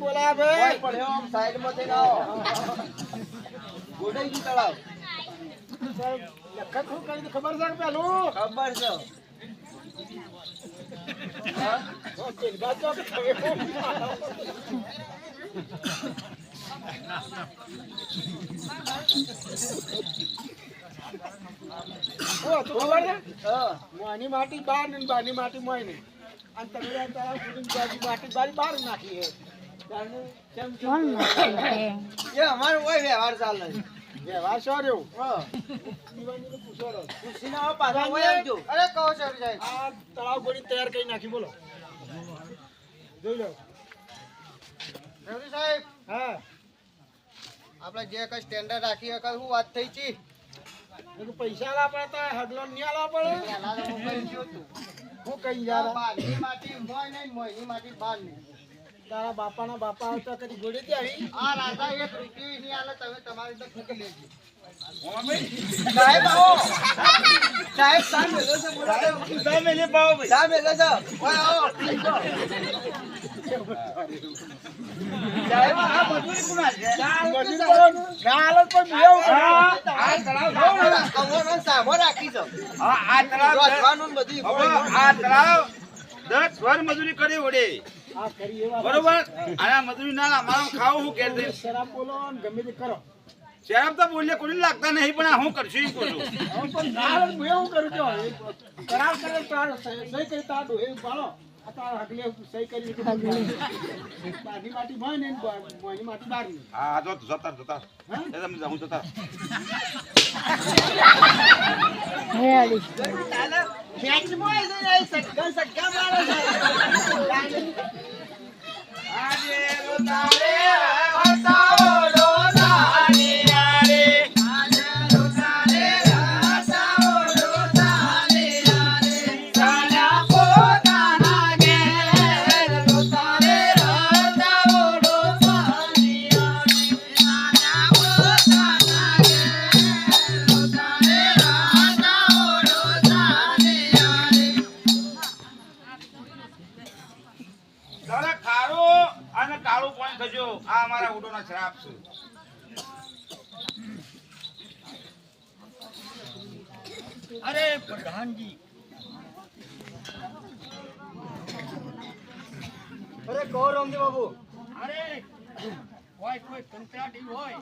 બોલા ભાઈ. ઓય પડ્યો આમ સાઈડમાં થઈને આવો. ગોડાઈ ગયું તળાવ. લખત હું કરી ખબર છે પેલું? ખબર છે. માટી બહાર ને બાની માટી મોય ને. અને તમે માટી બારી બહાર નાખી એ અમારો વ્યવહાર ચાલે વ્યવહાર શું રહ્યો. પૂછીને પાછા આવજો. અરે કહો છો સાહેબ. આ તળાવ ગોળી તૈયાર કરી નાખી બોલો જોઈ લો રવિ સાહેબ હા આપણે જે કઈ સ્ટેન્ડર્ડ રાખી વખત શું વાત થઈ છે પૈસા આલવા પડે તો હગલો નહીં આલવા પડે હું કઈ યાર મોય નહીં, મોયની માટી બહારની. તારા બાપાના બાપા આવતા કદી ગોળી થી આવી આ રાજા એક રૂપિયો નહીં આલે, તમે તમારી તો ફૂંકી લેજો. સાહેબ આવો. સાહેબ ચા મેલો છે, બોલો તો. ચા મેલો છે. ઓય આવો. સાહેબ, આ મજૂરી કોના છે? મજૂરી કરો. આ તળાવ આવવાનો સામો રાખી બધું. વડે કરી બરોબર? આના મજૂરી ના અમારા ખાવું હું ઘેર જઈને. શરાબ બોલો ને ગમે તે કરો. શરાબ તો બોલીએ કોઈ લાગતા નહીં પણ હું કરશું કરું હવે પણ ના હું એવું કરું એ કરાર કરે તાર સહી કરી તો આ ડોહે પાડો હા જો જતા જતા. હા? જતા. Adiós, અરે પ્રધાનજી. અરે કહો રામજી બાબુ. અરે હોય કોઈ કંકરાટી હોય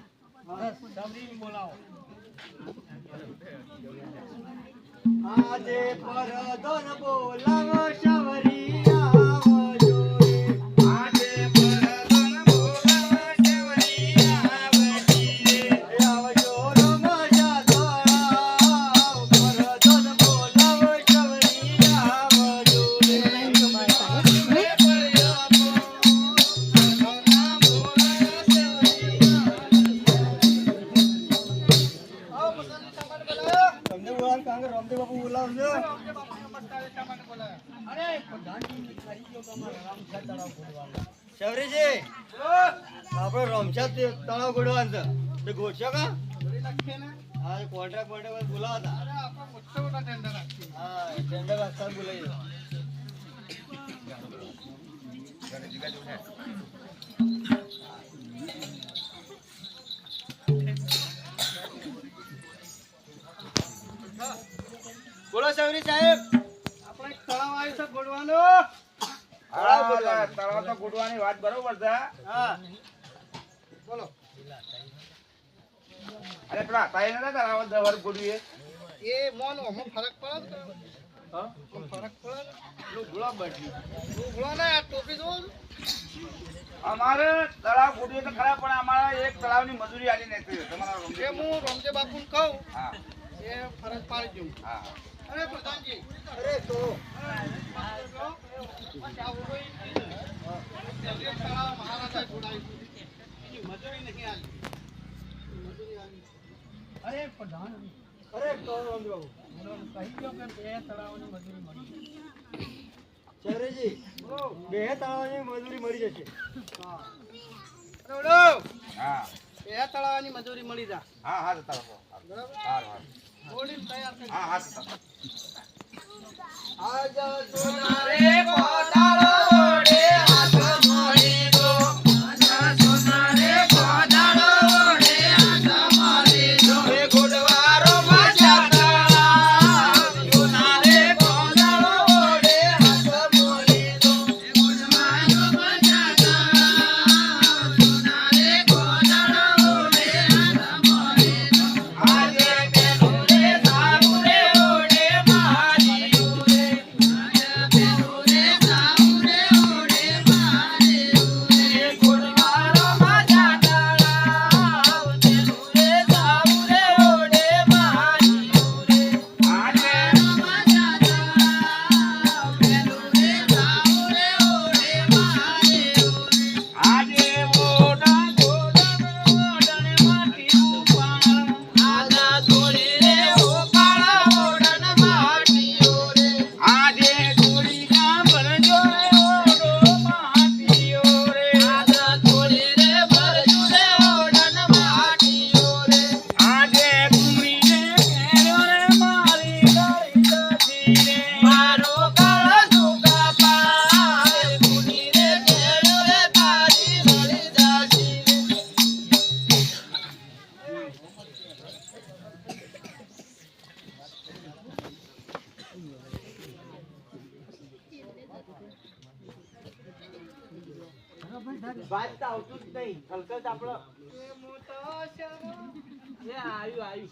સમરીને બોલાવો. આજે પરદન બોલાવો શવરી શબરીજી આપણે રમશા તે તળાવ ગોળવાનું છે તે ગોઠશો કા હા કોન્ટ્રાક્ટ કોન્ટ્રાક્ટ બોલાવા હતા હા ટેન્ડર વાસ્તા બોલાવી બોલો શબરી સાહેબ આપણે એક તળાવ આવ્યું છે ગોળવાનો હા તળાવ તો ગુડવાની વાત બરોબર છે બોલો. અરે પેલા તાઈ નતા તળાવ દસ વાર ગુડવીએ? એ મોન ઓમાં ફરક પડે ને? હા? ઓમ ફરક પડે ને? બદલી. લુગડા ને આ ટોપી જોવો અમારે તળાવ ગુડવીએ તો ખરા પણ અમારે એક તળાવની મજૂરી આલી નથી તમારા હું રમજે બાપુને કહું હા. એ ફરજ પાડી દઉં. હા. અરે પ્રધાનજી. અરે તો મહારાજા જોડાયું મજૂરી નહીં આલી મજૂરી આલી અરે પ્રધાન. અરે તો રમજો કહી દો કે બે તળાવની મજૂરી મળી ચરેજી બે તળાવની મજૂરી મળી જશે. હા. બે તળાવની મજૂરી મળી જા. હા હા તળાવ બરાબર? હા હા તૈયાર કરી હા હા સોનારે વાત તો આવતું જ નહીં. હલકત આપણો. એ આવ્યું આવ્યું